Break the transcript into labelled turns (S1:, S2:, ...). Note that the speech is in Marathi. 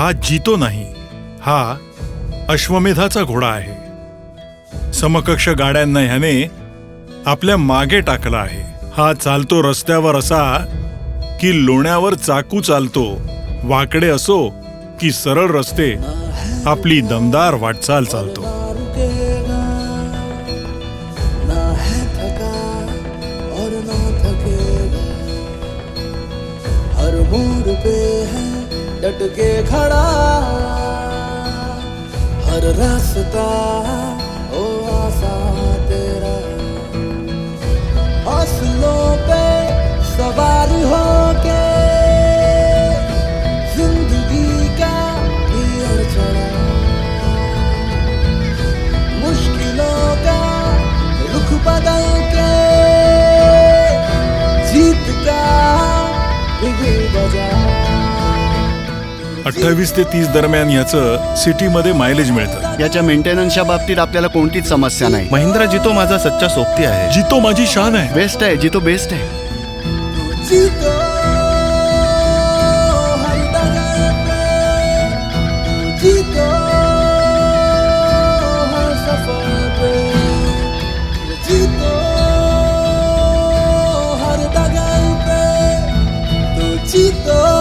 S1: हा जितो नाही हा अश्वमेधाचा घोडा आहे. समकक्ष गाड्यांना ह्याने आपल्या मागे टाकला आहे. हा चालतो रस्त्यावर असा की लोण्यावर चाकू चालतो वाकडे असो की सरळ रस्ते आपली दमदार वाटचाल चालतो.
S2: हर लटके के खड़ा हर रास्ता ओ आसा तेरा. हौसलों पे सवार होके जिंदगी का गियर चढ़ा. मुश्किलों का रुख बदल के जीत का बजा.
S1: अठ्ठावीस ते तीस दरम्यान याचं सिटीमध्ये मायलेज मिळतं.
S3: याच्या मेंटेनन्सच्या बाबतीत आपल्याला कोणतीच समस्या नाही.
S4: महिंद्रा जितो माझा सच्चा सोबती आहे.
S1: जितो माझी शान आहे.
S3: बेस्ट आहे जितो बेस्ट आहे.
S2: जीतो।